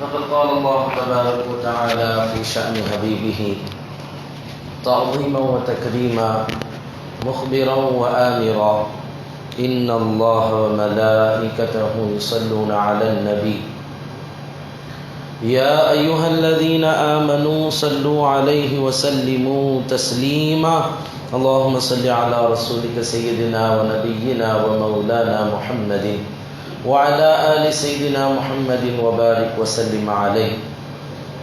فقد قال الله تبارك وتعالى في شأن حبيبه تعظيما وتكريما مخبرا وآمرا. إن الله وملائكته يصلون على النبي. يا أيها الذين آمنوا صلوا عليه وسلموا تسليما. اللهم صل على رسولك سيدنا ونبينا ومولانا محمد. وعلى آل سيدنا محمد وبارك وسلم عليه.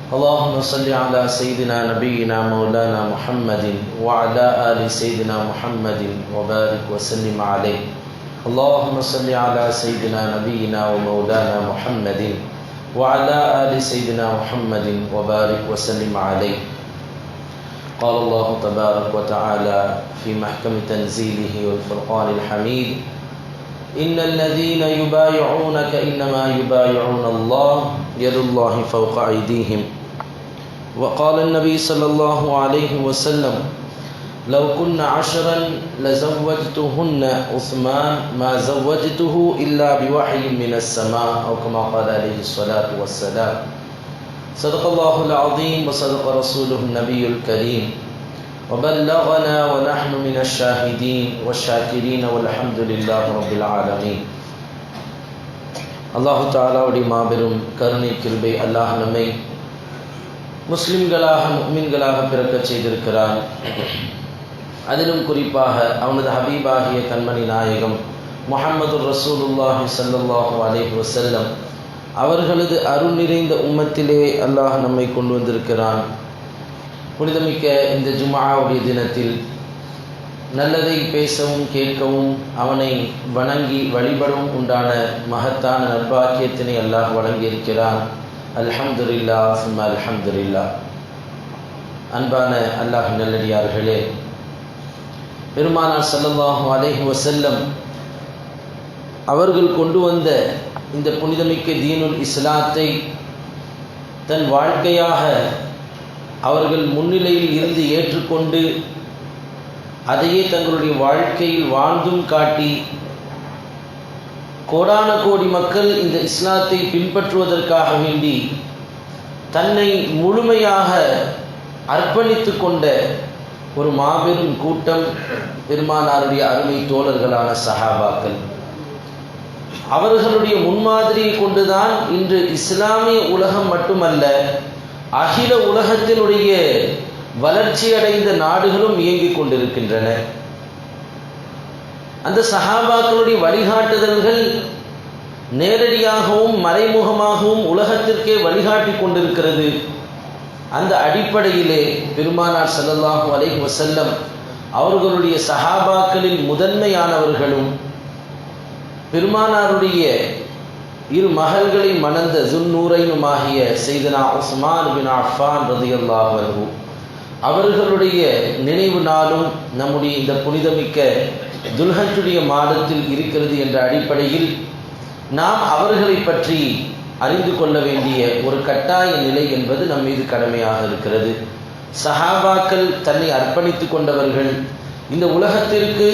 اللهم صل على سيدنا نبينا مولانا محمد وعلى آل سيدنا محمد وبارك وسلم عليه. اللهم صل على سيدنا نبينا ومولانا محمد وعلى آل سيدنا محمد وبارك وسلم عليه. قال الله تبارك وتعالى في محكم تنزيله والفرقان الحميد إن الذين يبايعونك إنما يبايعون الله يد الله فوق أيديهم. وقال النبي صلى الله عليه وسلم لو كن عشرا لزوجتهن عثمان ما زوجته إلا بوحي من السماء أو كما قال عليه الصلاة والسلام. صدق الله العظيم وصدق رسوله النبي الكريم. وبلغنا ونحن من الشاهدين والشاكرين والحمد لله رب العالمين அல்லாஹு தாலாவுடைய மாபெரும் கருணை கிருபை அல்லாஹ் நம்மை முஸ்லிம்களாக முக்மின்களாக பிறக்கச் செய்திருக்கிறான் அதிலும் குறிப்பாக அவனது ஹபீபாகிய கண்மணி நாயகம் முஹம்மது ரசூலுல்லாஹி சல்லாஹூ அலேஹி வசல்லம் அவர்களது அருள் நிறைந்த உம்மத்திலே அல்லாஹ் நம்மை கொண்டு வந்திருக்கிறான் புனிதமிக்க இந்த ஜுமாவுடைய தினத்தில் நல்லதை பேசவும் கேட்கவும் அவனை வணங்கி வழிபடவும் உண்டான மகத்தான நற்பாக்கியத்தினை அல்லாஹ் வழங்கியிருக்கிறான். அல்ஹம்துலில்லா சும்மா அல்ஹம்துலில்லா. அன்பான அல்லாஹ் நல்லடியார்களே பெருமானார் சல்லல்லாஹு அலைஹி வசல்லம் அவர்கள் கொண்டு வந்த இந்த புனிதமிக்க தீனுல் இஸ்லாத்தை தன் வாழ்க்கையாக அவர்கள் முன்னிலையில் இருந்து ஏற்றுக்கொண்டு அதையே தங்களுடைய வாழ்க்கையில் வாழ்ந்தும் காட்டி கோடான கோடி மக்கள் இந்த இஸ்லாத்தை பின்பற்றுவதற்காக வேண்டி தன்னை முழுமையாக அர்ப்பணித்து கொண்ட ஒரு மாபெரும் கூட்டம் பெருமானாருடைய அருமை தோழர்களான சஹாபாக்கள். அவர்களுடைய முன்மாதிரியை கொண்டுதான் இன்று இஸ்லாமிய உலகம் மட்டுமல்ல அகில உலகத்தினுடைய வளர்ச்சி அடைந்த நாடுகளும் இயங்கிக் கொண்டிருக்கின்றன. அந்த சஹாபாக்களுடைய வழிகாட்டுதல்கள் நேரடியாகவும் மறைமுகமாகவும் உலகத்திற்கே வழிகாட்டி கொண்டிருக்கிறது. அந்த அடிப்படையிலே பெருமானார் சல்லல்லாஹு அலைஹி வசல்லம் அவர்களுடைய சஹாபாக்களில் முதன்மையானவர்களும் பெருமானாருடைய இரு மகள்களை மணந்த ஜுன்னூரைனுமாகிய செய்தனா உஸ்மான் பின் அஃபான் ரதியல்லாஹ் அன்ஹு. அவர்களுடைய நினைவு நாளும் நம்முடைய இந்த புனிதமிக்க துல்ஹஜுடைய மாதத்தில் இருக்கிறது என்ற அடிப்படையில் நாம் அவர்களை பற்றி அறிந்து கொள்ள வேண்டிய ஒரு கட்டாய நிலை என்பது நம் மீது கடமையாக இருக்கிறது. சஹாபாக்கள் தன்னை அர்ப்பணித்து கொண்டவர்கள் இந்த உலகத்திற்கு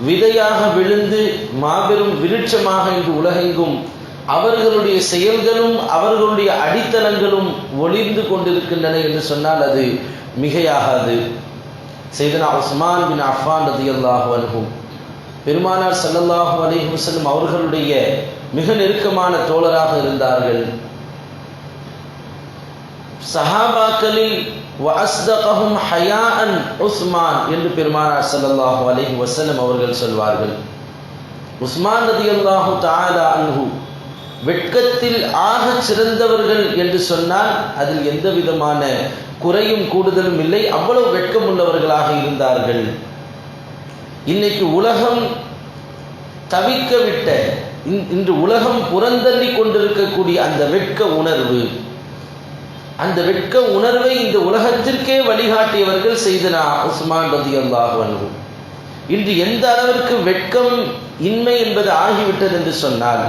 விதையாக விழுந்து மாபெரும் விருட்சமாக இன்று உலகெங்கும் அவர்களுடைய செயல்களும் அவர்களுடைய அடித்தளங்களும் ஒளிர்ந்து கொண்டிருக்கின்றன என்று சொன்னால் அது மிகையாகாது. செய்தனா உஸ்மான் பின் அஃபான் ரதி அல்லாஹ் அனுகும் பெருமானார் சல்லல்லாஹு அலைஹி வஸல்லம் அவர்களுடைய மிக நெருக்கமான தோழராக இருந்தார்கள். சஹாபாக்களில் வஅஸ்தகஹும் ஹயாஅன் உஸ்மான் என்று பெருமானார் சல்லல்லாஹு அலைஹி வசலம் அவர்கள் சொல்வார்கள். உஸ்மான் ரதியல்லாஹு தாலா அன்ஹூ வெட்கத்தில் ஆக சிறந்தவர்கள் என்று சொன்னால் அதில் எந்த விதமான குறையும் கூடுதலும் இல்லை. அவ்வளவு வெட்கம் உள்ளவர்களாக இருந்தார்கள். இன்னைக்கு உலகம் தவிக்க விட்ட இன்று உலகம் புறந்தள்ளி கொண்டிருக்கக்கூடிய அந்த வெட்க உணர்வு அந்த வெட்க உணர்வை இந்த உலகத்திற்கே வழிகாட்டியவர்கள் செய்தனா உஸ்மான் ரதி அல்லாஹ் இன்று எந்த அளவிற்கு வெட்கம் இன்மை என்பது ஆகிவிட்டது என்று சொன்னால்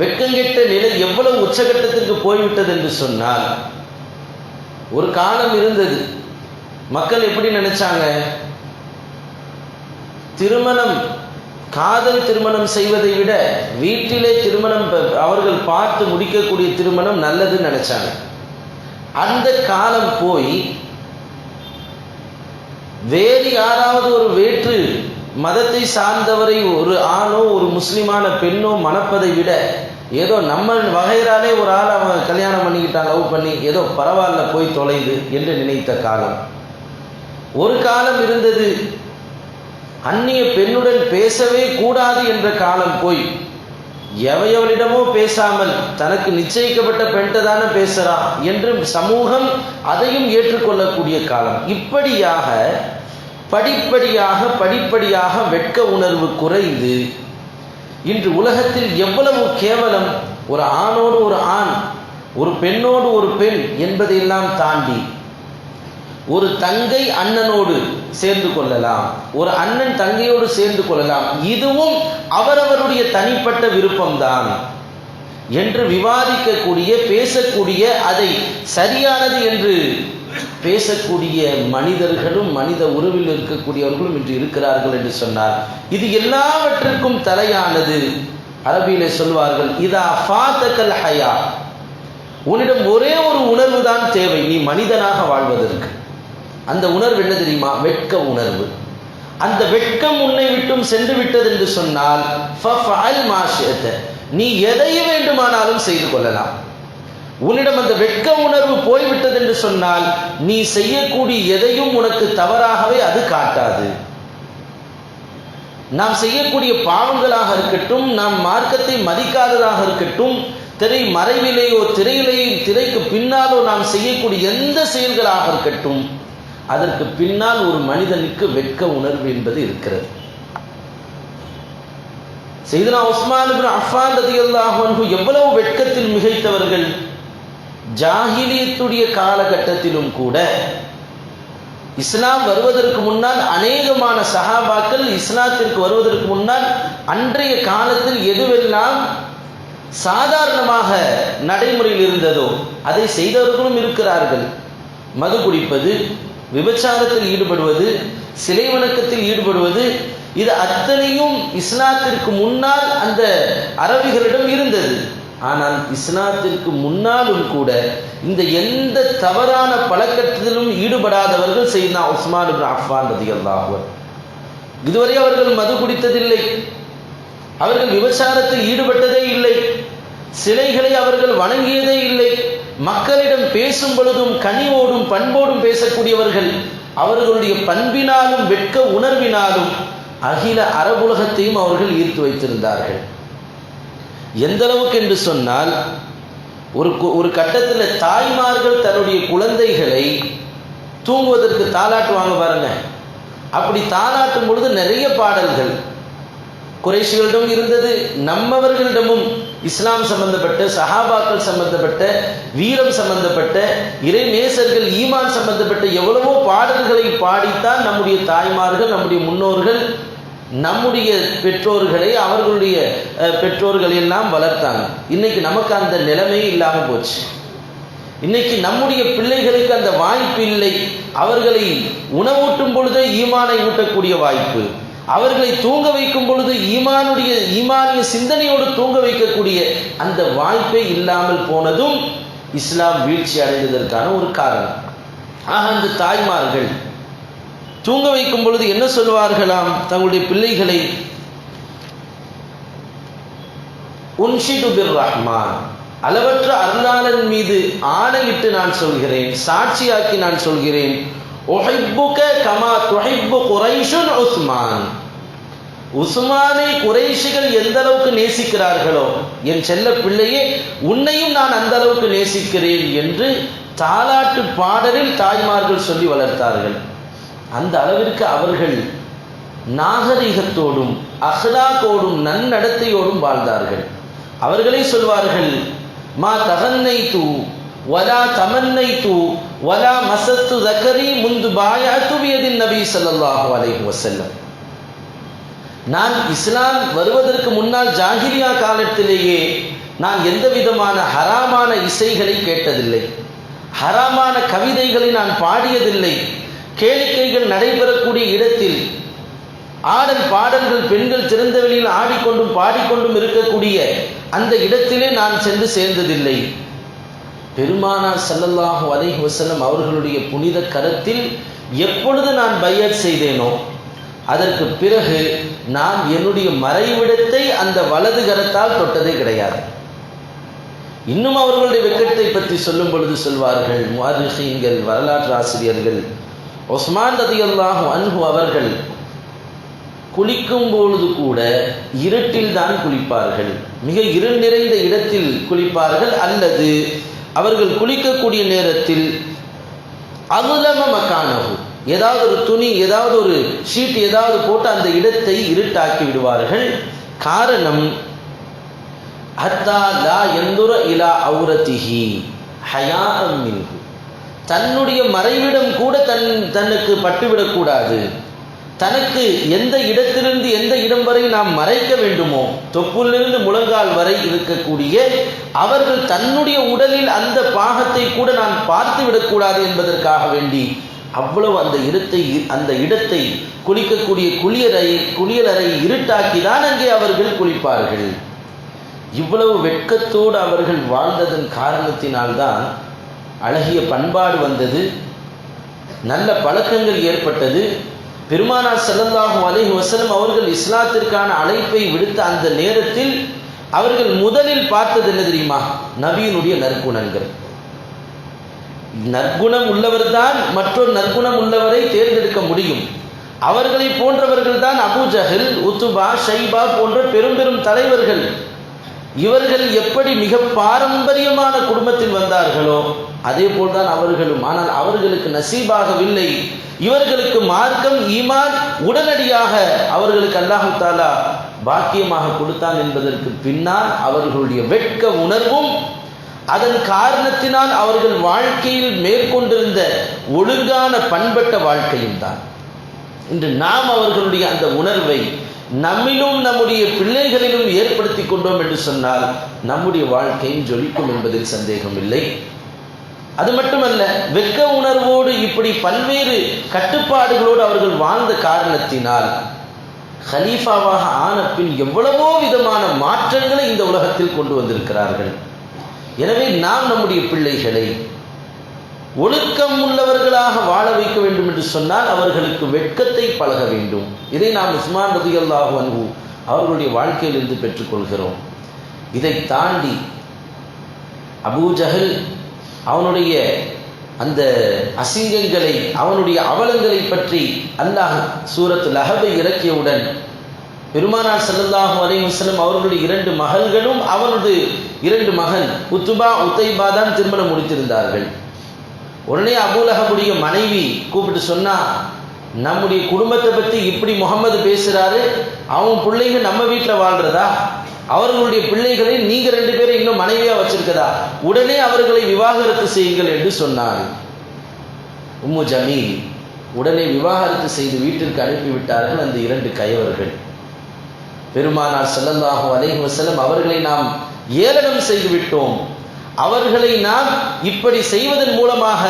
வெட்கங்கெட்ட நிலை எவ்வளவு உச்சகட்டத்திற்கு போய்விட்டது என்று சொன்னால் ஒரு காலம் இருந்தது. மக்கள் எப்படி நினைச்சாங்க? திருமணம் காதல் திருமணம் செய்வதை விட வீட்டிலே திருமணம் அவர்கள் பார்த்து முடிக்கக்கூடிய திருமணம் நல்லதுன்னு நினைச்சாங்க. அந்த காலம் போய் வேறு யாராவது ஒரு வேற்று மதத்தை சார்ந்தவரை ஒரு ஆணோ ஒரு முஸ்லிமான பெண்ணோ மணப்பதை விட ஏதோ நம்ம வகையிறாலே ஒரு ஆள் அவன் கல்யாணம் பண்ணிக்கிட்டான் லவ் பண்ணி ஏதோ பரவாயில்ல போய் தொலைது என்று நினைத்த காலம். ஒரு காலம் இருந்தது. அந்நிய பெண்ணுடன் பேசவே கூடாது என்ற காலம் போய் எவையவளிடமோ பேசாமல் தனக்கு நிச்சயிக்கப்பட்ட பெண்கிட்ட தானே பேசுறான் என்று சமூகம் அதையும் ஏற்றுக்கொள்ளக்கூடிய காலம். இப்படியாக படிப்படியாக படிப்படியாக வெட்க உணர்வு குறைந்து இன்று உலகத்தில் எவ்வளவு கேவலம் ஒரு ஆணோடு ஒரு ஆண் ஒரு பெண்ணோடு ஒரு பெண் என்பதையெல்லாம் தாண்டி ஒரு தங்கை அண்ணனோடு சேர்ந்து கொள்ளலாம் ஒரு அண்ணன் தங்கையோடு சேர்ந்து கொள்ளலாம் இதுவும் அவரவருடைய தனிப்பட்ட விருப்பம்தான் என்று விவாதிக்கக்கூடிய பேசக்கூடிய அதை சரியானது என்று பேசக்கூடிய மனிதர்களும் மனித உறவில் இருக்கக்கூடியவர்களும் இன்று இருக்கிறார்கள் என்று சொன்னார். இது எல்லாவற்றிற்கும் தலையானது. அரபியிலே சொல்வார்கள் இதா ஃபாத்தக்கல் ஹயா. உன்னிடம் ஒரே ஒரு உணர்வு தான் தேவை நீ மனிதனாக வாழ்வதற்கு. அந்த உணர்வு என்ன தெரியுமா? வெட்க உணர்வு. அந்த வெட்கம் உன்னை விட்டும் சென்று விட்டது என்று சொன்னால் நீ எதை வேண்டுமானாலும் செய்து கொள்ளலாம். உன்னிடம் அந்த வெட்க உணர்வு போய்விட்டது என்று சொன்னால் நீ செய்யக்கூடிய எதையும் உனக்கு தவறாகவே அது காட்டாது. நாம் செய்யக்கூடிய பாவங்களாக இருக்கட்டும் நாம் மார்க்கத்தை மதிக்காததாக இருக்கட்டும் திரை மறைவிலேயோ திரையிலேயோ திரைக்கு பின்னாலோ நாம் செய்யக்கூடிய எந்த செயல்களாக இருக்கட்டும் அதற்கு பின்னால் ஒரு மனிதனுக்கு வெட்க உணர்வு என்பது இருக்கிறது. செய்தனா உஸ்மான் அஃபான் ரதி அல்லாஹ் எவ்வளவு வெட்கத்தில் மிகைத்தவர்கள். ஜாகிலியத்துடைய காலகட்டத்திலும் கூட இஸ்லாம் வருவதற்கு முன்னால் அநேகமான சஹாபாக்கள் இஸ்லாத்திற்கு வருவதற்கு முன்னால் அன்றைய காலத்தில் எதுவெல்லாம் சாதாரணமாக நடைமுறையில் இருந்ததோ அதை செய்தவர்களும் இருக்கிறார்கள். மது குடிப்பது விபச்சாரத்தில் ஈடுபடுவது சிலை வணக்கத்தில் ஈடுபடுவது இது அத்தனையும் இஸ்லாத்திற்கு முன்னால் அந்த அரபிகளிடம் இருந்தது. ஆனால் இஸ்லாத்திற்கு முன்னாலும் கூட இந்த எந்த தவறான பழக்கத்திலும் ஈடுபடாதவர்கள் செய்தா உஸ்மான் அஃபான் ரதியல்லாஹு இதுவரை அவர்கள் மது குடித்ததில்லை. அவர்கள் விபச்சாரத்தில் ஈடுபட்டதே இல்லை. சிலைகளை அவர்கள் வணங்கியதே இல்லை. மக்களிடம் பேசும் பொழுதும் கனிவோடும் பண்போடும் பேசக்கூடியவர்கள் அவர்களுடைய பண்பினாலும் வெட்க உணர்வினாலும் அகில அரபுலகத்தையும் அவர்கள் ஈர்த்து வைத்திருந்தார்கள். எந்த அளவுக்கு என்று சொன்னால் ஒரு ஒரு கட்டத்தில் தாய்மார்கள் தன்னுடைய குழந்தைகளை தூங்குவதற்கு தாலாட்டுவாங்க பாருங்க. அப்படி தாலாட்டும் பொழுது நிறைய பாடல்கள். குறைஷிகளிடம் இருந்தது நம்மவர்களிடமும் இஸ்லாம் சம்பந்தப்பட்ட சஹாபாக்கள் சம்பந்தப்பட்ட வீரம் சம்பந்தப்பட்ட இறை நேசர்கள் ஈமான் சம்பந்தப்பட்ட எவ்வளவோ பாடல்களை பாடித்தான் நம்முடைய தாய்மார்கள் நம்முடைய முன்னோர்கள் நம்முடைய பெற்றோர்களை அவர்களுடைய பெற்றோர்கள் எல்லாம் வளர்த்தாங்க. இன்னைக்கு நமக்கு அந்த நிலைமை இல்லாமல் போச்சு. இன்னைக்கு நம்முடைய பிள்ளைகளுக்கு அந்த வாய்ப்பு இல்லை. அவர்களை உணவூட்டும் பொழுதே ஈமானை ஊட்டக்கூடிய வாய்ப்பு. அவர்களை தூங்க வைக்கும் பொழுது ஈமானுடைய ஈமானிய சிந்தனையோடு தூங்க வைக்கக்கூடிய அந்த வாய்ப்பே இல்லாமல் போனதும் இஸ்லாம் வீழ்ச்சி அடைந்ததற்கான ஒரு காரணம். ஆக அந்த தாய்மார்கள் தூங்க வைக்கும் பொழுது என்ன சொல்வார்களாம்? தங்களுடைய பிள்ளைகளை உன்ஷிது பிர் ரஹ்மான் அளவற்ற அருளாளன் மீது ஆணையிட்டு நான் சொல்கிறேன் சாட்சியாக்கி நான் சொல்கிறேன். உஹிப்புக கமா துஹிப்பு குரைஷுன் உஸ்மான். உஸ்மானை குறைஷிகள் எந்த அளவுக்கு நேசிக்கிறார்களோ என் செல்ல பிள்ளையே உன்னையும் நான் அந்த அளவுக்கு நேசிக்கிறேன் என்று தாலாட்டு பாடலில் தாய்மார்கள் சொல்லி வளர்த்தார்கள். அந்த அளவிற்கு அவர்கள் நாகரிகத்தோடும் அஹ்லாக்கோடும் நன்னடத்தையோடும் வாழ்ந்தார்கள். அவர்களே சொல்வார்கள் மா தகன்னை தூ வலா தமன்னை தூ வலா மசத்து தக்கரி முந்து பாயா துவியதின் நபி சல்லாஹு அலைஹி வசல்லம் நான் இஸ்லாம் வருவதற்கு முன்னால் ஜாகிரியா காலத்திலேயே நான் எந்த விதமான ஹராமான இசைகளை கேட்டதில்லை. ஹராமான கவிதைகளை நான் பாடியதில்லை. கேளிக்கைகள் நடைபெறக்கூடிய இடத்தில் ஆடல் பாடல்கள் பெண்கள் திறந்த வெளியில் ஆடிக்கொண்டும் பாடிக்கொண்டும் இருக்கக்கூடிய அந்த இடத்திலே நான் சென்று சேர்ந்ததில்லை. பெருமானார் ஸல்லல்லாஹு அலைஹி வசலம் அவர்களுடைய புனித கரத்தில் எப்பொழுது நான் பையத் செய்தேனோ அதற்கு பிறகு நான் என்னுடைய மறைவிடத்தை அந்த வலது கரத்தால் தொட்டதே கிடையாது. இன்னும் அவர்களுடைய வெக்கத்தை பற்றி சொல்லும் பொழுது சொல்வார்கள் முஹர்ரிஹீன்கள் வரலாற்று ஆசிரியர்கள் ஒஸ்மான் ரதியல்லாஹு அன்ஹு அவர்கள் குளிக்கும் பொழுது கூட இருட்டில் தான் குளிப்பார்கள். மிக இருள் நிறைந்த இடத்தில் குளிப்பார்கள் அல்லது அவர்கள் குளிக்கக்கூடிய நேரத்தில் அமுதம மக்கானகு ஏதாவது ஒரு துணி ஏதாவது ஒரு ஷீட் ஏதாவது போட்டு அந்த இடத்தை இருட்டாக்கி விடுவார்கள். காரணம் ஹத்தா லா எந்துர இலா அவுரத்திஹி ஹயாம் மின்ஹு. தன்னுடைய மறைவிடம் கூட தன் தன்னுக்கு பட்டுவிடக்கூடாது. தனக்கு எந்த இடத்திலிருந்து எந்த இடம் வரை நாம் மறைக்க வேண்டுமோ தொப்புலிருந்து முழங்கால் வரை இருக்கக்கூடிய அவர்கள் தன்னுடைய உடலில் அந்த பாகத்தை கூட நான் பார்த்து விடக்கூடாது என்பதற்காக வேண்டி அவ்வளவு அந்த இடத்தை அந்த இடத்தை குளிக்கக்கூடிய குளியலை குளியலறை இருட்டாக்கி தான் அங்கே அவர்கள் குளிப்பார்கள். இவ்வளவு வெட்கத்தோடு அவர்கள் வாழ்ந்ததன் காரணத்தினால்தான் அழகிய பண்பாடு வந்தது. நல்ல பழக்கங்கள் ஏற்பட்டது. பெருமானார் ஸல்லல்லாஹு அலைஹி வசலம் அவர்கள் இஸ்லாத்திற்கான அழைப்பை விடுத்த அந்த நேரத்தில் அவர்கள் முதலில் பார்த்தது என்ன தெரியுமா? நபியினுடைய நற்குணங்கள். நற்குணம் உள்ளவர்தான் மற்றொரு நற்குணம் உள்ளவரை தேர்ந்தெடுக்க முடியும். அவர்களை போன்றவர்கள் தான் அபு ஜஹல் உத்துபா ஷைபா போன்ற பெரும் பெரும் தலைவர்கள். இவர்கள் எப்படி மிக பாரம்பரியமான குடும்பத்தில் வந்தார்களோ அதே போல்தான் அவர்களும். ஆனால் அவர்களுக்கு நசீபாகவில்லை. இவர்களுக்கு மார்க்கம் ஈமான் உடனடியாக அவர்களுக்கு அல்லாஹு தாலா பாக்கியமாக கொடுத்தான் என்பதற்கு பின்னால் அவர்களுடைய வெட்க உணர்வும் அதன் காரணத்தினால் அவர்கள் வாழ்க்கையில் மேற்கொண்டிருந்த ஒழுங்கான பண்பட்ட வாழ்க்கையும் தான். இன்று நாம் அவர்களுடைய அந்த உணர்வை நம்மிலும் நம்முடைய பிள்ளைகளிலும் ஏற்படுத்தி கொண்டோம் என்று சொன்னால் நம்முடைய வாழ்க்கையும் ஜொலிக்கும் என்பதில் சந்தேகம் இல்லை அது மட்டுமல்ல வெக்க உணர்வோடு இப்படி பல்வேறு கட்டுப்பாடுகளோடு அவர்கள் வாழ்ந்த காரணத்தினால் ஹலீஃபாவாக ஆன பின் எவ்வளவோ விதமான மாற்றங்களை இந்த உலகத்தில் கொண்டு வந்திருக்கிறார்கள். எனவே நாம் நம்முடைய பிள்ளைகளை ஒழுக்கம் உள்ளவர்களாக வாழ வைக்க வேண்டும் என்று சொன்னால் அவர்களுக்கு வெட்கத்தை பழக வேண்டும். இதை நாம் உஸ்மான் ரதியல்லாஹு அன்பு அவர்களுடைய வாழ்க்கையிலிருந்து பெற்றுக்கொள்கிறோம். இதை தாண்டி அபூஜகல் அவனுடைய அந்த அசிங்கங்களை அவனுடைய அவலங்களை பற்றி அல்லாஹ் சூரத் லஹபை இறக்கியவுடன் பெருமானார் செல்லல்லாஹு அலைஹி அவர்களுடைய இரண்டு மகள்களும் அவனது இரண்டு மகன் உத்துபா உத்தைபா தான் திருமணம் முடித்திருந்தார்கள். உடனே அபூலஹபுடைய மனைவி கூப்பிட்டு சொன்னா நம்முடைய குடும்பத்தை பற்றி இப்படி முகமது பேசுகிறாரு அவன் பிள்ளைங்க நம்ம வீட்டில் வாழ்றதா? அவர்களுடைய பிள்ளைகளை நீங்கள் ரெண்டு பேரும் இன்னும் மனைவியாக வச்சிருக்கதா? உடனே அவர்களை விவாகரத்து செய்யுங்கள் என்று சொன்னார் உம்மு ஜமீல் உடனே விவாகரத்து செய்து வீட்டிற்கு அனுப்பிவிட்டார்கள் அந்த இரண்டு கயவர்கள். பெருமானார் ஸல்லல்லாஹு அலைஹி வஸல்லம் அவர்களை நாம் ஏளனம் செய்து விட்டோம். அவர்களை நாம் இப்படி செய்வதன் மூலமாக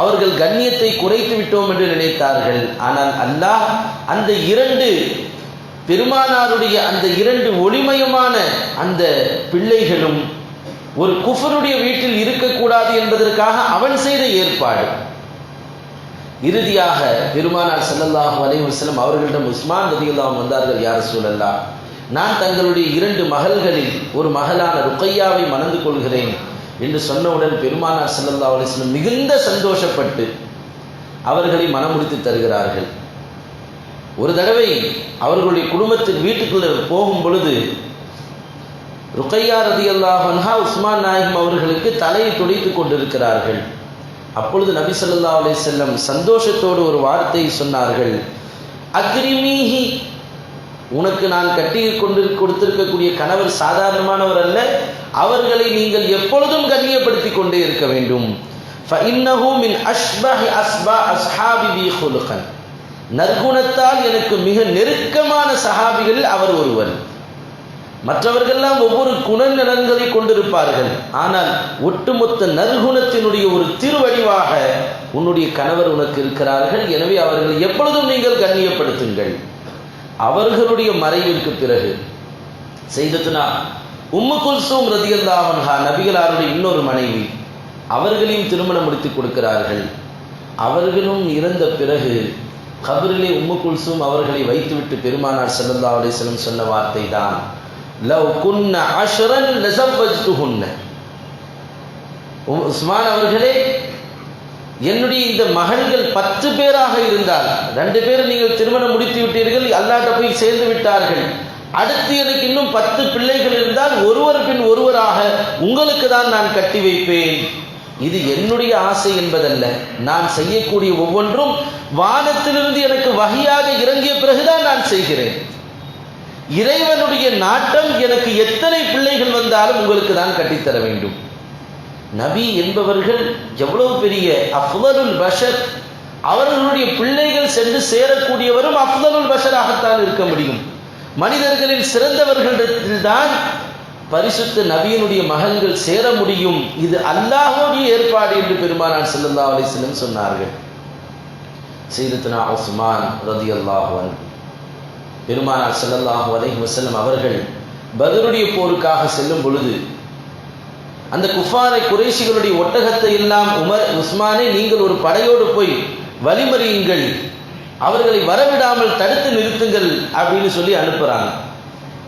அவர்கள் கண்ணியத்தை குறைத்து விட்டோம் என்று நினைத்தார்கள். ஆனால் அல்லாஹ் அந்த இரண்டு பெருமானாருடைய அந்த இரண்டு ஒளிமயமான அந்த பிள்ளைகளும் ஒரு குஃபருடைய வீட்டில் இருக்கக்கூடாது என்பதற்காக அவன் செய்த ஏற்பாடு. இறுதியாக பெருமானார் செல்லல்லாஹும் அலைவசலம் அவர்களிடம் உஸ்மான் ரதியுல்லாஹ் வந்தார்கள் யார் சூழல்லா நான் தங்களுடைய இரண்டு மகள்களில் ஒரு மகளான ருக்கையாவை மணந்து கொள்கிறேன். என்று சொன்னவுடன் பெருமானார் செல்லல்லா அலிஸ்லம் மிகுந்த சந்தோஷப்பட்டு அவர்களை மனமுடித்து தருகிறார்கள். ஒரு தடவை அவர்களுடைய குடும்பத்தின் வீட்டுக்குள்ள போகும் பொழுது ருக்கையா ரதி அல்லாஹன்ஹா உஸ்மான் நாயகம் அவர்களுக்கு தலையை துடைத்துக் கொண்டிருக்கிறார்கள். அப்பொழுது நபி சொல்லா அலைஹி செல்லம் சந்தோஷத்தோடு ஒரு வார்த்தையை சொன்னார்கள். அக்ரிமீஹி உனக்கு நான் கட்டி கொண்டு கொடுத்திருக்கக்கூடிய கணவர் சாதாரணமானவர் அல்ல. அவர்களை நீங்கள் எப்பொழுதும் கண்ணியப்படுத்தி கொண்டே இருக்க வேண்டும். நற்குணத்தால் எனக்கு மிக நெருக்கமான சஹாபிகள் அவர் ஒருவர். மற்றவர்கள்லாம் ஒவ்வொரு குண குணநலன்களை கொண்டிருப்பார்கள். ஆனால் ஒட்டுமொத்த நற்குணத்தினுடைய ஒரு திருவடிவாக உன்னுடைய கணவர் உனக்கு இருக்கிறார்கள். எனவே அவர்களை எப்பொழுதும் நீங்கள் கண்ணியப்படுத்துங்கள். அவர்களுடைய மறைவிற்கு பிறகு செய்ததுனா உம்மு குல்சூம் ரதியல்லாவன்ஹா நபிகளாருடைய இன்னொரு மனைவி அவர்களையும் திருமணம் முடித்து கொடுக்கிறார்கள். அவர்களும் இறந்த பிறகு கபரிலே உம்மு குல்சூம் அவர்களை வைத்துவிட்டு பெருமானார் ஸல்லல்லாஹு அலைஹி வஸல்லம் சொன்ன வார்த்தை தான் லவ் குன்ன அஷ்ரன் உஸ்மான் அவர்களே என்னுடைய இந்த மகன்கள் பத்து பேராக இருந்தால் ரெண்டு பேர் நீங்கள் திருமணம் முடித்து விட்டீர்கள் அல்லாட்ட போய் சேர்ந்து விட்டார்கள். அடுத்து எனக்கு இன்னும் பத்து பிள்ளைகள் இருந்தால் ஒருவர் பின் ஒருவராக உங்களுக்கு தான் நான் கட்டி வைப்பேன். இது என்னுடைய ஆசை என்பதல்ல. நான் செய்யக்கூடிய ஒவ்வொன்றும் வானத்திலிருந்து எனக்கு வகையாக இறங்கிய பிறகுதான் நான் செய்கிறேன். இறைவனுடைய நாட்டம் எனக்கு எத்தனை பிள்ளைகள் வந்தாலும் உங்களுக்கு தான் கட்டித்தர வேண்டும். நபி என்பவர்கள் எவ்வளவு பெரிய அஃதலுல் பஷர் அவர்களுடைய பிள்ளைகள் சென்று சேரக்கூடியவரும் அஃதலுல் பஷராகத்தான் இருக்க முடியும். மனிதர்களில் சிறந்தவர்களிடத்தில்தான் பரிசுத்த நபியினுடைய மகன்கள் சேர முடியும். இது அல்லாஹுடைய ஏற்பாடு என்று பெருமானார் செல்லல்லா அலைஹி வஸல்லம் சொன்னார்கள். சையதுனா உஸ்மான் ரதி அல்லாஹுவன் பெருமானார் ஸல்லல்லாஹு அலை வஸல்லம் அவர்கள் பதருடைய போருக்காக செல்லும் பொழுது அந்த குஃபாரை குறைஷிகளுடைய ஒட்டகத்தை எல்லாம் உமர் உஸ்மானே நீங்கள் ஒரு படையோடு போய் வழிமறியுங்கள். அவர்களை வரவிடாமல் தடுத்து நிறுத்துங்கள் அப்படின்னு சொல்லி அனுப்புகிறாங்க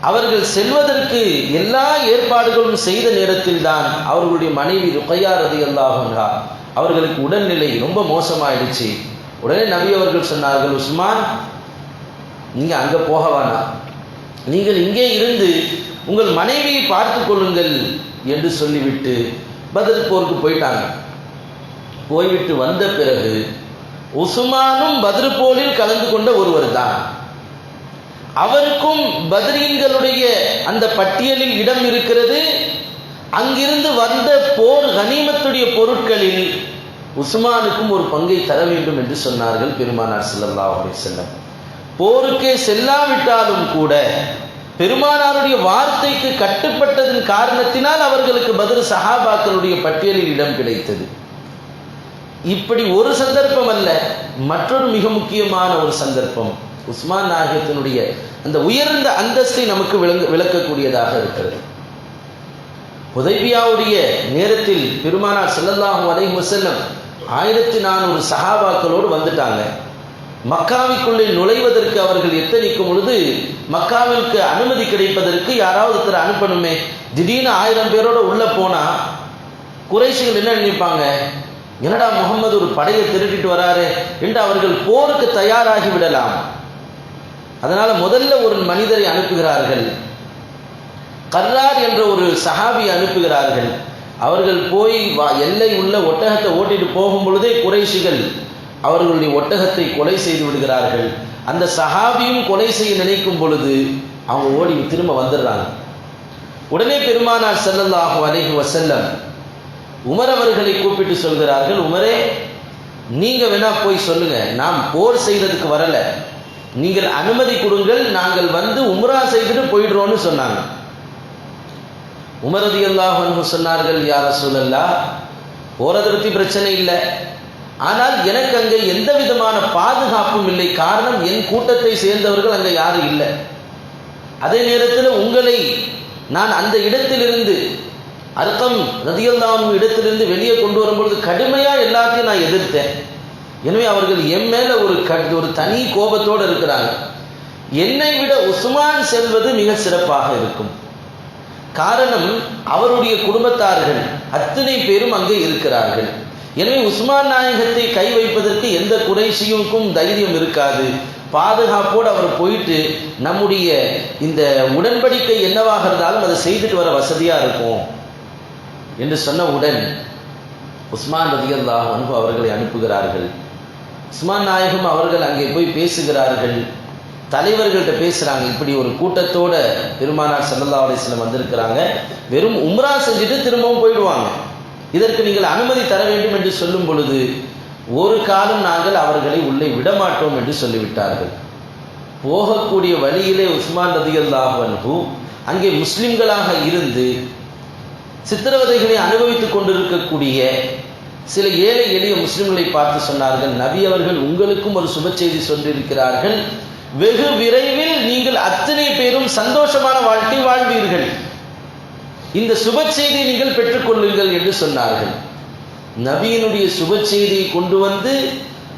அவர்கள் செல்வதற்கு எல்லா ஏற்பாடுகளும் செய்த நேரத்தில் தான் அவர்களுடைய மனைவி ருக்கையா ரதி அல்லாஹா அவர்களுக்கு உடல்நிலை ரொம்ப மோசமாயிடுச்சு. உடனே நபி அவர்கள் சொன்னார்கள் உஸ்மான் நீங்கள் அங்கே போக வேணாம். நீங்கள் இங்கே இருந்து உங்கள் மனைவியை பார்த்து கொள்ளுங்கள். என்று சொல்லிவிட்டு பதில் போருக்கு போயிட்டாங்க. போய்விட்டு வந்த பிறகு உசுமானும் பதில் போலில் கலந்து கொண்ட ஒருவர் தான். அவருக்கும் பத்ரீன்களுடைய அந்த பட்டியலில் இடம் இருக்கிறது. அங்கிருந்து வந்த போர் கனிமத்துடைய பொருட்களில் உஸ்மானுக்கும் ஒரு பங்கை தர வேண்டும் என்று சொன்னார்கள் பெருமானார் செல்லல்லா செல்லம் போருக்கே செல்லாவிட்டாலும் கூட பெருமானாருடைய வார்த்தைக்கு கட்டுப்பட்டதன் காரணத்தினால் அவர்களுக்கு பதில் சஹாபாக்களுடைய பட்டியலில் இடம் கிடைத்தது. இப்படி ஒரு சந்தர்ப்பம் அல்ல மற்றொரு மிக முக்கியமான ஒரு சந்தர்ப்பம். உஸ்மான் நாயகத்தினுடைய அந்த உயர்ந்த அந்தஸ்தை நமக்கு விளங்க விளக்கக்கூடியதாக இருக்கிறது. உதவியாவுடைய நேரத்தில் பெருமானார் ஸல்லல்லாஹு அலைஹி வஸல்லம் ஆயிரத்தி நானூறு சஹாபாக்களோடு வந்துட்டாங்க. மக்காவிக்குள்ளே நுழைவதற்கு அவர்கள் எத்தனிக்கும் பொழுது மக்காவிற்கு அனுமதி கிடைப்பதற்கு யாராவது ஒருத்தர் அனுப்பணுமே? திடீர்னு ஆயிரம் பேரோட உள்ள போனா குறைஷிகள் என்ன நினைப்பாங்க? என்னடா முகமது ஒரு படையை திருட்டிட்டு வராரு என்று அவர்கள் போருக்கு தயாராகி விடலாம். அதனால முதல்ல ஒரு மனிதரை அனுப்புகிறார்கள். கர்ரார் என்ற ஒரு சஹாபி அனுப்புகிறார்கள். அவர்கள் போய் வா- எல்லை உள்ள ஒட்டகத்தை ஓட்டிட்டு போகும் பொழுதே குறைஷிகள் அவர்களுடைய ஒட்டகத்தை கொலை செய்து விடுகிறார்கள். அந்த சஹாபியும் கொலை செய்ய நினைக்கும் பொழுது அவங்க ஓடி திரும்ப வந்துடுறாங்க. உடனே பெருமானார் ஸல்லல்லாஹு அலைஹி வசல்லம் உமர் அவர்களை கூப்பிட்டு சொல்கிறார்கள் உமரே நீங்க வேணா போய் சொல்லுங்க. நாம் போர் செய்ததுக்கு வரல. நீங்கள் அனுமதி கொடுங்கள். நாங்கள் வந்து உம்ரா செய்துட்டு போயிடுறோம்னு சொன்னாங்க. உமரதி அல்லாஹ் சொன்னார்கள் யார சூழல்லா போறதை பற்றி பிரச்சனை இல்லை. ஆனால் எனக்கு அங்கே எந்த விதமான பாதுகாப்பும் இல்லை. காரணம் என் கூட்டத்தை சேர்ந்தவர்கள் அங்கே யாரும் இல்லை. அதே நேரத்தில் உங்களை நான் அந்த இடத்திலிருந்து அர்த்தம் ரதியல்லாமு இடத்திலிருந்து வெளியே கொண்டு வரும்பொழுது கடுமையாக எல்லாத்தையும் நான் எதிர்த்தேன். எனவே அவர்கள் என் மேல ஒரு க ஒரு தனி கோபத்தோடு இருக்கிறாங்க என்னை விட உஸ்மான் செல்வது மிக சிறப்பாக இருக்கும். காரணம் அவருடைய குடும்பத்தார்கள் அத்தனை பேரும் அங்கே இருக்கிறார்கள். எனவே உஸ்மான் நாயகத்தை கை வைப்பதற்கு எந்த குறைசியுக்கும் தைரியம் இருக்காது. பாதுகாப்போடு அவர் போயிட்டு நம்முடைய இந்த உடன்படிக்கை என்னவாக இருந்தாலும் அதை செய்துட்டு வர வசதியாக இருக்கும் என்று சொன்னவுடன் உஸ்மான் ரதியல்லாஹ் அன்பு அவர்களை அனுப்புகிறார்கள். உஸ்மான் நாயகம் அவர்கள் அங்கே போய் பேசுகிறார்கள். தலைவர்கள்ட்ட பேசுகிறாங்க இப்படி ஒரு கூட்டத்தோட பெருமானார் சல்லல்லா அலிஸ்லம் வந்திருக்கிறாங்க. வெறும் உம்ரா செஞ்சுட்டு திரும்பவும் போயிடுவாங்க. இதற்கு நீங்கள் அனுமதி தர வேண்டும் என்று சொல்லும் பொழுது ஒரு காலம் நாங்கள் அவர்களை உள்ளே விடமாட்டோம் என்று சொல்லிவிட்டார்கள். போகக்கூடிய வழியிலே உஸ்மான் ரதியல்லாஹு அங்கே முஸ்லிம்களாக இருந்து சித்திரவதைகளை அனுபவித்துக் கொண்டிருக்கக்கூடிய சில ஏழை எளிய முஸ்லிம்களை பார்த்து சொன்னார்கள் நபி அவர்கள் உங்களுக்கும் ஒரு சுப செய்தி சொல்லியிருக்கிறார்கள். வெகு விரைவில் நீங்கள் அத்தனை பேரும் சந்தோஷமான வாழ்க்கை வாழ்வீர்கள். இந்த சுப செய்தியை நீங்கள் பெற்றுக்கொள்ளுங்கள் என்று சொன்னார்கள். நபியினுடைய சுப செய்தியை கொண்டு வந்து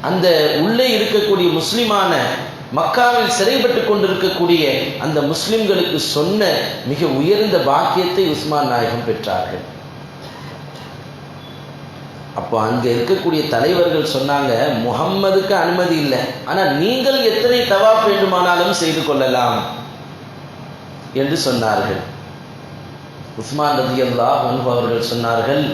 அந்த உள்ளே இருக்கக்கூடிய முஸ்லிமான மக்காவில் சிறைப்பட்டு கொண்டிருக்கக்கூடிய அந்த முஸ்லிம்களுக்கு சொன்ன மிக உயர்ந்த பாக்கியத்தை உஸ்மான் நாயகம் பெற்றார்கள். அப்போ அங்க இருக்கக்கூடிய தலைவர்கள் சொன்னாங்க முகம்மதுக்கு அனுமதி இல்லை. ஆனா நீங்கள் எத்தனை தவாப் வேண்டுமானாலும் செய்து கொள்ளலாம் என்று சொன்னார்கள். உஸ்மான் ரதி அல்லாஹ் அவர்கள் சொன்னார்கள்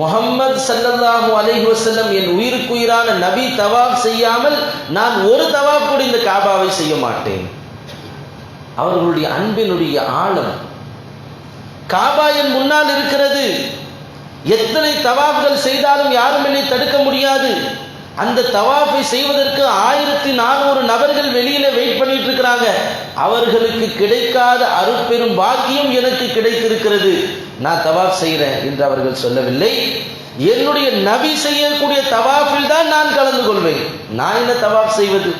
முகம்மது சல்லல்லாஹு அலைஹி வசல்லம் என் உயிருக்குயிரான நபி தவாப் செய்யாமல் நான் ஒரு தவாப் கூட இந்த காபாவை செய்ய மாட்டேன். அவர்களுடைய அன்பினுடைய ஆழம் காபா என் முன்னால் இருக்கிறது. எத்தனை தவாப்கள் செய்தாலும் யாரும் என்னை தடுக்க முடியாது. அந்த தவாஃபை செய்வதற்கு ஆயிரத்தி நானூறு நபர்கள் வெளியில வெயிட் பண்ணிட்டு இருக்கிறாங்க அவர்களுக்கு கிடைக்காத அருப்பெரும் பாக்கியம் எனக்கு கிடைத்திருக்கிறது. நான் தவாஃப் செய்கிறேன் என்று அவர்கள் சொல்லவில்லை. என்னுடைய நபி செய்யக்கூடிய தவாஃபில் தான் நான் கலந்து கொள்வேன். நான் என்ன தவாஃப் செய்வது?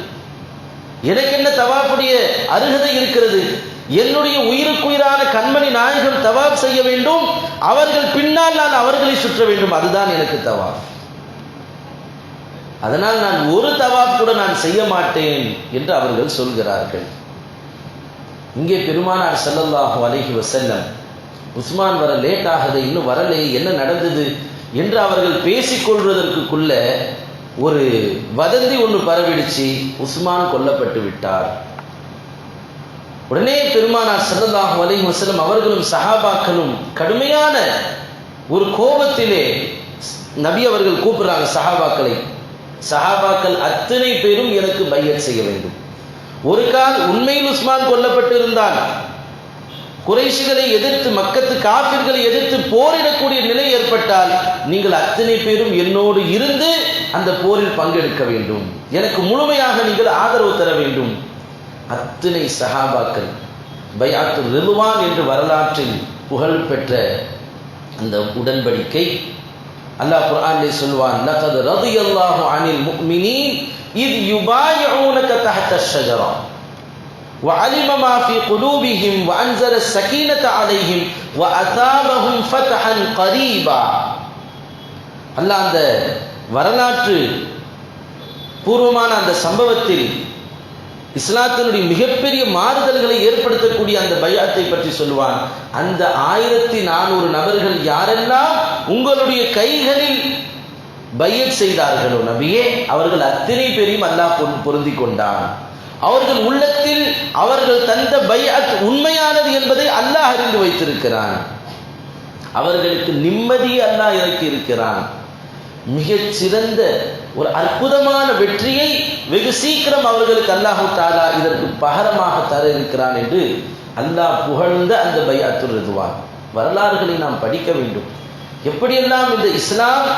எனக்கு என்ன தவாஃபுடைய அருகதை இருக்கிறது? என்னுடைய உயிருக்குயிரான கண்மணி நாயகம் தவாப் செய்ய வேண்டும். அவர்கள் பின்னால் நான் அவர்களை சுற்ற வேண்டும். அதுதான் எனக்கு தவாப் அதனால் நான் ஒரு தவாப் கூட நான் செய்ய மாட்டேன் என்று அவர்கள் சொல்கிறார்கள். இங்கே பெருமானார் செல்லல்லாஹு அலைஹி வசல்லம் உஸ்மான் வர லேட் ஆகுது இன்னும் வரலையே என்ன நடந்தது என்று அவர்கள் பேசிக்கொள்வதற்குள்ள ஒரு வதந்தி ஒன்று பரவிடுச்சு உஸ்மான் கொல்லப்பட்டு விட்டார். உடனே பெருமானார் சல்லல்லாஹு அலைஹி வஸல்லம் அவர்களும் சஹாபாக்களும் கடுமையான ஒரு கோபத்திலே நபி அவர்கள் கூப்பிடுறாங்க சஹாபாக்களை. சஹாபாக்கள் அத்தனை பேரும் எனக்கு பையத் செய்ய வேண்டும். ஒரு கால் உண்மையில் உஸ்மான் கொல்லப்பட்டு இருந்தால் எதிர்த்து மக்கத்து காபிர்களை எதிர்த்து போரிடக்கூடிய நிலை ஏற்பட்டால் நீங்கள் அத்தனை பேரும் என்னோடு இருந்து அந்த போரில் பங்கெடுக்க வேண்டும். எனக்கு முழுமையாக நீங்கள் ஆதரவு தர வேண்டும். அத்தனை சஹாபாக்கள் பயாத்து ரிலுவான் என்று வரலாற்றில் புகழ் பெற்ற அந்த உடன்படிக்கை அல்லாஹ் குர்ஆனிலே சொல்வான் லகத் ரதியல்லாஹு அனில் முஃமினீன் இத் யுபாயிஊனக தஹத ஷஜரா وعلم ما في قلوبهم وأنزل السكينة عليهم وأثابهم فتحا قريبا அல்லாஹ் அந்த வரலாற்று பூர்வமான அந்த சம்பவத்தில் இஸ்லாத்தினுடைய மிகப்பெரிய மாறுதல்களை ஏற்படுத்தக்கூடிய அந்த பயாத்தை பற்றி சொல்லுவான். அந்த ஆயிரத்தி நானூறு நபர்கள் யாரெல்லாம் உங்களுடைய கைகளில் பையத் செய்தார்களோ நபியே அவர்கள் அத்தனை பேரையும் அல்லாஹ் பொருந்தி கொண்டான். அவர்கள் உள்ளத்தில் அவர்கள் தந்த பையத் உண்மையானது என்பதை அல்லாஹ் அறிந்து வைத்திருக்கிறான். அவர்களுக்கு நிம்மதி அல்லாஹ் இறக்கி இருக்கிறான் மிகச் சிறந்த ஒரு அற்புதமான வெற்றியை வெகு சீக்கிரம் அவர்களுக்கு அல்லாஹு தாலா இதற்கு பகரமாக தர இருக்கிறான் என்று அல்லாஹ் புகழ்ந்த அந்த பையாத்துர் ரிதுவான். வரலாறுகளை நாம் படிக்க வேண்டும். எப்படியெல்லாம் இந்த இஸ்லாம்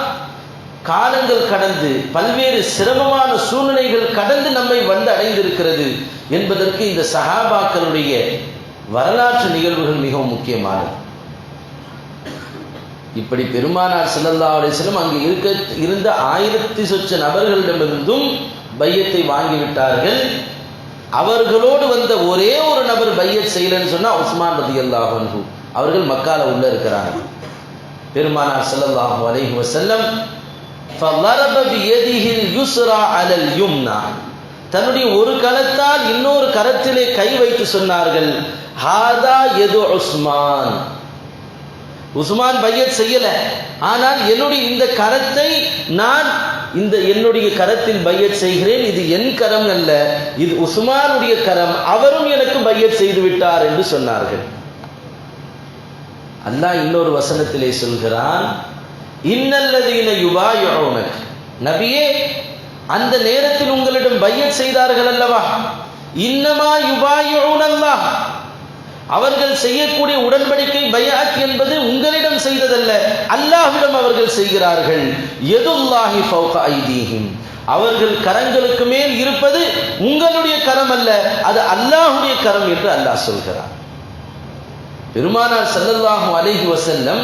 காலங்கள் கடந்து பல்வேறு சிரமமான சூழ்நிலைகள் கடந்து நம்மை வந்து அடைந்திருக்கிறது என்பதற்கு இந்த சஹாபாக்களுடைய வரலாற்று நிகழ்வுகள் மிகவும் முக்கியமானது. இப்படி பெருமானார் செல்லல்லா அலிஸ்லம் அங்கு இருக்க இருந்த ஆயிரத்தி சொச்ச நபர்களிடமிருந்தும் பையத்தை வாங்கிவிட்டார்கள். அவர்களோடு வந்த ஒரே ஒரு நபர் பையத் செய்யலன்னு சொன்னால் உஸ்மான் ரதி அல்லாஹு அவர்கள் மக்கால உள்ள இருக்கிறார்கள். பெருமானார் செல்லல்லாஹு அலைஹி வசல்லம் தன்னுடைய ஒரு கலத்தால் இன்னொரு கரத்திலே கை வைத்து சொன்னார்கள் ஹாதா எது உஸ்மான். உஸ்மான் பையத் செய்யல. ஆனால் என்னுடைய இந்த கரத்தை நான் இந்த என்னுடைய கரத்தில் பையத் செய்கிறேன். இது என் கரம் அல்ல இது உஸ்மானுடைய கரம். அவரும் எனக்கு பையத் செய்து விட்டார் என்று சொன்னார்கள். அல்லாஹ் இன்னொரு வசனத்திலே சொல்கிறான் இன்னல்லதீன யுபாயுனக் நபியே அந்த நேரத்தில் உங்களிடம் பையத் செய்தார்கள் அல்லவா? இன்னமா யுபாயுனல்லாஹ் அவர்கள் செய்யக்கூடிய உடன்படிக்கை பயாத் என்பது உங்களிடம் செய்ததல்ல. அல்லாஹ்விடம் அவர்கள் செய்கிறார்கள். எதுல்லாஹி ஃபௌக ஐதீஹிம். அவர்கள் கரங்களுக்கு மேல் இருப்பது உங்களுடைய கரம் அல்ல. அது அல்லாஹுடைய கரம் என்று அல்லாஹ் சொல்கிறார் பெருமானார் சல்லல்லாஹு அலைஹி வசல்லம்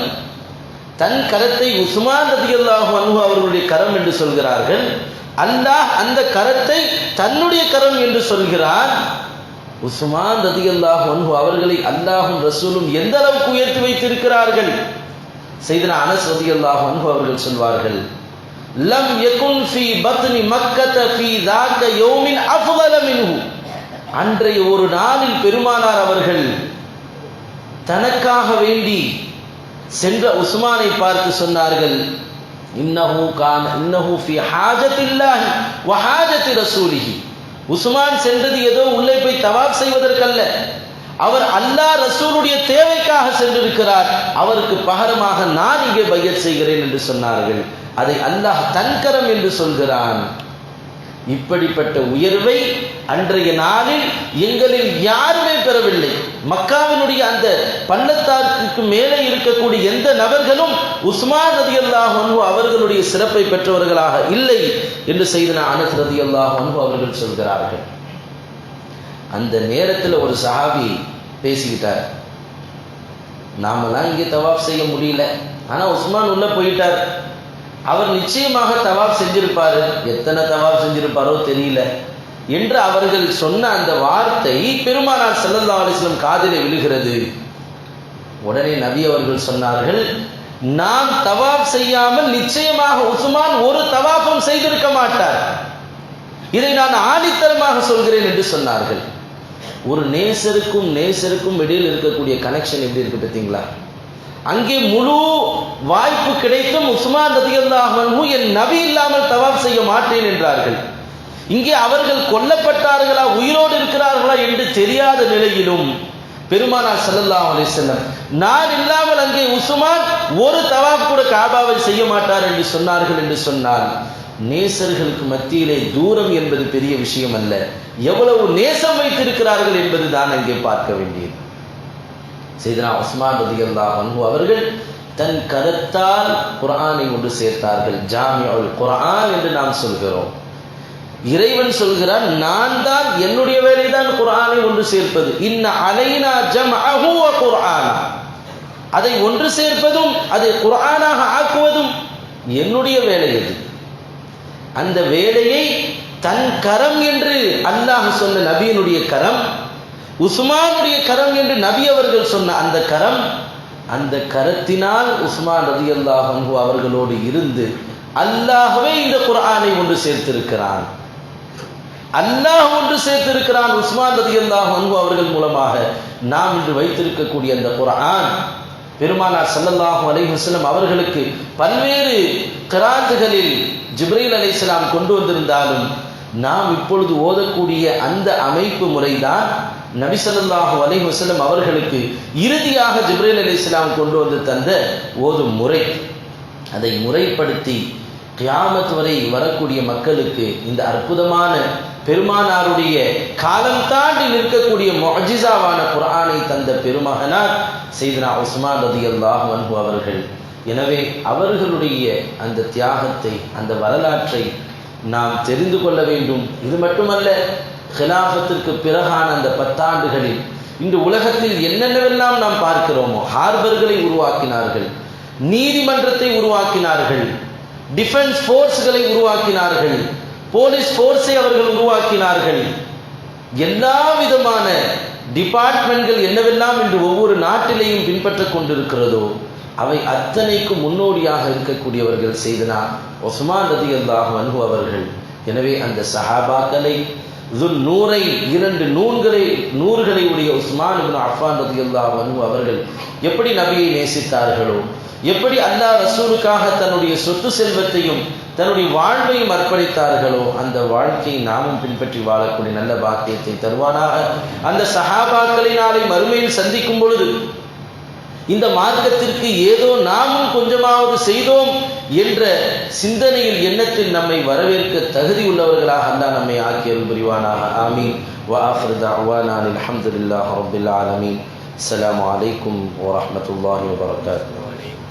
தன் கரத்தை உஸ்மான் ரதியல்லாஹு அன்பு அவர்களுடைய கரம் என்று சொல்கிறார்கள். அல்லாஹ் அந்த கரத்தை தன்னுடைய கரம் என்று சொல்கிறான். உஸ்மான் ரதி அல்லாஹ் அவர்களை அல்லாஹும் ரசூலும் எந்த அளவுக்கு உயர்த்தி வைத்திருக்கிறார்கள்? செய்தன அனஸ் ரதி அல்லாஹ் அவர்கள் சொல்வார்கள் லம் யகுன் ஃபி பத்னி மக்கத ஃபி தாக்க யோமின் அஃபல மின்ஹு. அன்றைய ஒரு நாளில் பெருமானார் அவர்கள் தனக்காக வேண்டி சென்ற உஸ்மானை பார்த்து சொன்னார்கள் இன்னஹு கான் இன்னஹு ஃபி ஹாஜத்தில்லாஹி வ ரசூலிஹி. உஸ்மான் சென்றது ஏதோ உள்ளே போய் தவாப் செய்வதற்கல்ல. அவர் அல்லாஹ் ரசூலுடைய தேவைக்காக சென்றிருக்கிறார். அவருக்கு பகரமாக நான் இங்கே பையத் செய்கிறேன் என்று சொன்னார்கள். அதை அல்லாஹ் தன்கரம் என்று சொல்கிறான். இப்படிப்பட்ட உயர்வை அன்றைய நாளில் எங்களில் யாருமே பெறவில்லை. மக்காவினுடைய அந்த பள்ளத்தாக்கு மேலே இருக்கக்கூடிய எந்த நபர்களும் உஸ்மான் ரதி அல்லாஹ் அவர்களுடைய சிறப்பை பெற்றவர்களாக இல்லை என்று செய்தன அனஸ் ரதி அல்லாஹ் அவர்கள் சொல்கிறார்கள். அந்த நேரத்தில் ஒரு சஹாபி பேசிக்கிட்டார். நாமெல்லாம் இங்கே தவாப் செய்ய முடியல. ஆனால் உஸ்மான் உள்ளே போயிட்டார். அவர் நிச்சயமாக தவாப் செஞ்சிருப்பாரு. எத்தனை தவாப் செஞ்சிருப்பாரோ தெரியல. என்று அவர்கள் சொன்ன அந்த வார்த்தை பெருமானார் செல்லல்லா அலிஸ்லம் காதிலே விழுகிறது. உடனே நபி அவர்கள் சொன்னார்கள் நாம் தவாப் செய்யாமல் நிச்சயமாக உசுமான் ஒரு தவாஃபும் செய்திருக்க மாட்டார். இதை நான் ஆணித்தரமாக சொல்கிறேன் என்று சொன்னார்கள். ஒரு நேசருக்கும் நேசருக்கும் இடையில் இருக்கக்கூடிய கனெக்ஷன் எப்படி இருக்கு பார்த்தீங்களா? அங்கே முழு வாய்ப்பு கிடைத்தும் உஸ்மான் ரதியல்லாஹு என் நபி இல்லாமல் தவாப் செய்ய மாட்டேன் என்றார்கள். இங்கே அவர்கள் கொல்லப்பட்டார்களா உயிரோடு இருக்கிறார்களா என்று தெரியாத நிலையிலும் பெருமானார் ஸல்லல்லாஹு அலைஹி வஸல்லம் நான் இல்லாமல் அங்கே உசுமான் ஒரு தவாப் கூட காபாவை செய்ய மாட்டார் என்று சொன்னார்கள் என்று சொன்னால் நேசர்களுக்கு மத்தியிலே தூரம் என்பது பெரிய விஷயம் அல்ல எவ்வளவு நேசம் வைத்திருக்கிறார்கள் என்பதுதான் அங்கே பார்க்க வேண்டியது. செய்தனா உஸ்மான் ரதியல்லாஹு அன்ஹு அவர்கள் தன் கருத்தால் குரானை ஒன்று சேர்த்தார்கள். ஜாமியுல் குரான் என்று நாம் சொல்கிறோம். இறைவன் சொல்கிறான் நான் தான் என்னுடைய வேலைதான் குரானை ஒன்று சேர்ப்பது. இன்ன அலைனா ஜம்அஹு வ குர்ஆனா. அதை ஒன்று சேர்ப்பதும் அதை குரானாக ஆக்குவதும் என்னுடைய வேலை அது அந்த வேலையை தன் கரம் என்று அல்லாஹ் சொன்ன நபியினுடைய கரம் உஸ்மானுடைய கரம் என்று நபி அவர்கள் சொன்ன அந்த கரம் அந்த கரத்தினால் உஸ்மான் ரதி அல்லாஹ் அவர்களோடு இருந்து அல்லாஹவே இந்த குரானை ஒன்று சேர்த்திருக்கிறான். அல்லாஹ் ஒன்று சேர்த்திருக்கிறான் உஸ்மான் ரதி அல்லாஹ் அவர்கள் மூலமாக. நாம் இன்று வைத்திருக்கக்கூடிய அந்த குரான் பெருமானார் சல்லல்லாஹு அலைஹுஸ்லம் அவர்களுக்கு பல்வேறு கிராத்துகளில் ஜிப்ரீல் அலைஹிஸ்ஸலாம் கொண்டு வந்திருந்தாலும் நாம் இப்பொழுது ஓதக்கூடிய அந்த அமைப்பு முறைதான் நபிசல்லாஹு அலை வசலம் அவர்களுக்கு இறுதியாக ஜிப்ரேல் அலி இஸ்லாம் கொண்டு வந்து தந்த ஓதும் முறை அதை முறைப்படுத்தி கியாமத் வரை வரக்கூடிய மக்களுக்கு இந்த அற்புதமான பெருமானாருடைய காலம் தாண்டி நிற்கக்கூடிய மொஜிசாவான குரானை தந்த பெருமகனார் செய்தனா உஸ்மான் ரதி அல்லாஹ் வன்பு அவர்கள். எனவே அவர்களுடைய அந்த தியாகத்தை அந்த வரலாற்றை நாம் தெரிந்து கொள்ள வேண்டும். இது மட்டுமல்ல ஹிலாஃபத்திற்கு பிறகான அந்த பத்தாண்டுகளில் இந்த உலகத்தில் என்னென்னவெல்லாம் நாம் பார்க்கிறோமோ ஹார்பர்களை உருவாக்கினார்கள் நீதிமன்றத்தை உருவாக்கினார்கள் டிஃபென்ஸ் ஃபோர்ஸ்களை உருவாக்கினார்கள் போலீஸ் ஃபோர்ஸை அவர்கள் உருவாக்கினார்கள். எல்லா விதமான டிபார்ட்மெண்ட்கள் என்னவெல்லாம் இன்று ஒவ்வொரு நாட்டிலேயும் பின்பற்றக் கொண்டிருக்கிறதோ அவை அத்தனைக்கும் முன்னோடியாக இருக்கக்கூடியவர்கள் செய்தனா ஒசுமான் ரதி அல்லாஹ் அன்பு அவர்கள். எனவே அந்த சஹாபாக்களை நூரை இரண்டு நூல்களை நூறுகளை உடைய உஸ்மான் அஃபான் ரதி அல்லாஹ் அவர்கள் எப்படி நபியை நேசித்தார்களோ எப்படி அல்லாஹ் ரசூலுக்காக தன்னுடைய சொத்து செல்வத்தையும் தன்னுடைய வாழ்வையும் அர்ப்பணித்தார்களோ அந்த வாழ்க்கையை நாமும் பின்பற்றி வாழக்கூடிய நல்ல பாக்கியத்தை தருவானாக. அந்த சஹாபாக்களினாலே மறுமையில் சந்திக்கும் பொழுது இந்த மார்க்கத்திற்கு ஏதோ நாமும் கொஞ்சமாவது செய்தோம் என்ற சிந்தனையில் எண்ணத்தில் நம்மை வரவேற்க தகுதியுள்ளவர்களாக அல்லாஹ் நம்மை ஆக்கியல் புரிவானாக ஆமீன் وآخر دعوانا الحمد لله رب العالمين السلام عليكم ورحمة الله وبركاته